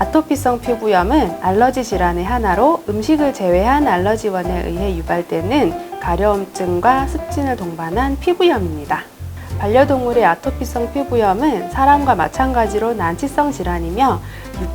아토피성 피부염은 알러지 질환의 하나로 음식을 제외한 알러지원에 의해 유발되는 가려움증과 습진을 동반한 피부염입니다. 반려동물의 아토피성 피부염은 사람과 마찬가지로 난치성 질환이며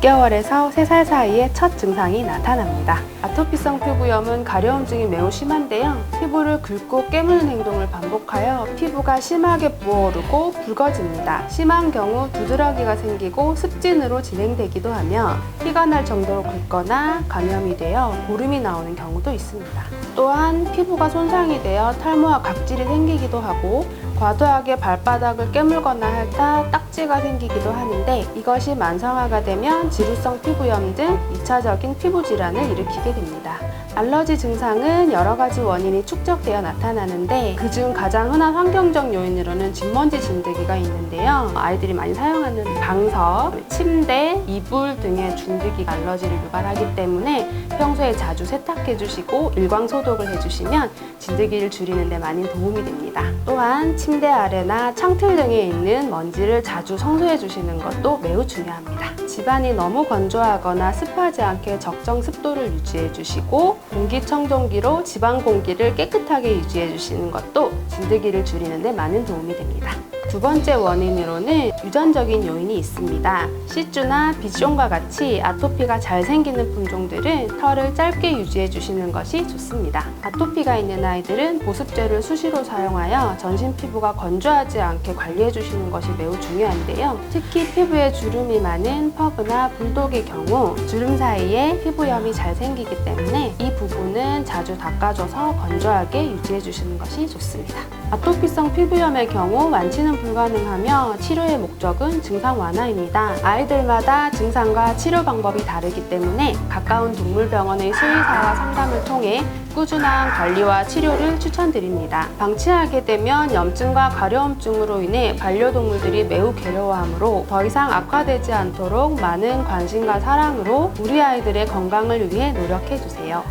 6개월에서 3살 사이에 첫 증상이 나타납니다. 아토피성 피부염은 가려움증이 매우 심한데요. 피부를 긁고 깨무는 행동을 반복하여 피부가 심하게 부어오르고 붉어집니다. 심한 경우 두드러기가 생기고 습진으로 진행되기도 하며 피가 날 정도로 긁거나 감염이 되어 고름이 나오는 경우도 있습니다. 또한 피부가 손상이 되어 탈모와 각질이 생기기도 하고 과도하게 발바닥을 깨물거나 할 때 딱지가 생기기도 하는데 이것이 만성화가 되면 지루성 피부염 등 2차적인 피부 질환을 일으키게 됩니다. 알러지 증상은 여러 가지 원인이 축적되어 나타나는데 그중 가장 흔한 환경적 요인으로는 진먼지 진드기가 있는데요. 아이들이 많이 사용하는 방석, 침대, 이불 등의 진드기 알러지를 유발하기 때문에 평소에 자주 세탁해 주시고 일광 소독을 해 주시면 진드기를 줄이는 데 많이 도움이 됩니다. 또한 침대 아래나 창틀 등에 있는 먼지를 자주 청소해 주시는 것도 매우 중요합니다. 집안이 너무 건조하거나 습하지 않게 적정 습도를 유지해 주시고 공기청정기로 집안 공기를 깨끗하게 유지해 주시는 것도 진드기를 줄이는 데 많은 도움이 됩니다. 두 번째 원인으로는 유전적인 요인이 있습니다. 시쭈나 비숑과 같이 아토피가 잘 생기는 품종들은 털을 짧게 유지해 주시는 것이 좋습니다. 아토피가 있는 아이들은 보습제를 수시로 사용하여 전신 피부가 건조하지 않게 관리해 주시는 것이 매우 중요한데요. 특히 피부에 주름이 많은 퍼그나 불독의 경우 주름 사이에 피부염이 잘 생기기 때문에 이 부분은 자주 닦아줘서 건조하게 유지해 주시는 것이 좋습니다. 아토피성 피부염의 경우 완치 는 불가능하며 치료의 목적은 증상 완화입니다. 아이들마다 증상과 치료 방법이 다르기 때문에 가까운 동물병원의 수의사와 상담을 통해 꾸준한 관리와 치료를 추천드립니다. 방치하게 되면 염증과 가려움증으로 인해 반려동물들이 매우 괴로워하므로 더 이상 악화되지 않도록 많은 관심과 사랑으로 우리 아이들의 건강을 위해 노력해 주세요.